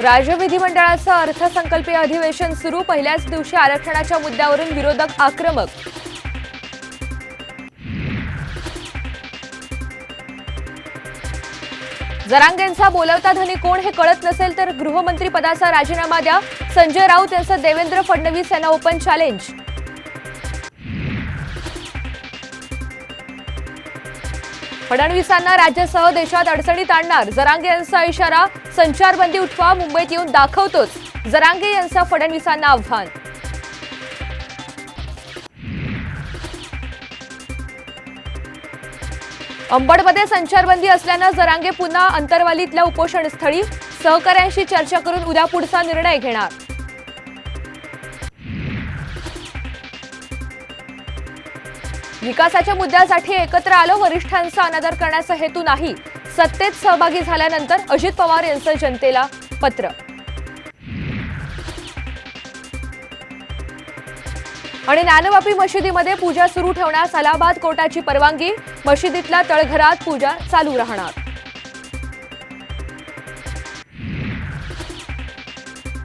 राज्य विधिमंडळाचं अर्थसंकल्पीय अधिवेशन सुरू. पहिल्याच दिवशी आरक्षणाच्या मुद्द्यावरून विरोधक आक्रमक. जरांगेंचा बोलवता धनी कोण हे कळत नसेल तर गृहमंत्री पदाचा राजीनामा द्या. संजय राऊत यांचं देवेंद्र फडणवीस यांना ओपन चॅलेंज फडणवीसांना राज्यासह देशात अडचणीत आणणार. जरांगे यांचा इशारा संचारबंदी उठवा मुंबईत येऊन दाखवतोच जरांगे यांचं फडणवीसांना आव्हान. अंबडमध्ये संचारबंदी असल्यानं जरांगे पुन्हा अंतरवालीतल्या उपोषणस्थळी सहकाऱ्यांशी चर्चा करून उद्या पुढचा निर्णय घेणार. विकासाच्या मुद्द्यासाठी एकत्र आलो वरिष्ठांचा अनादर करण्याचा हेतू नाही. सत्तेत सहभागी झाल्यानंतर अजित पवार यांचं जनतेला पत्र. आणि ज्ञानवापी मशिदीमध्ये पूजा सुरू ठेवण्यास अलाहाबाद कोर्टाची परवानगी मशिदीतल्या तळघरात पूजा चालू राहणार.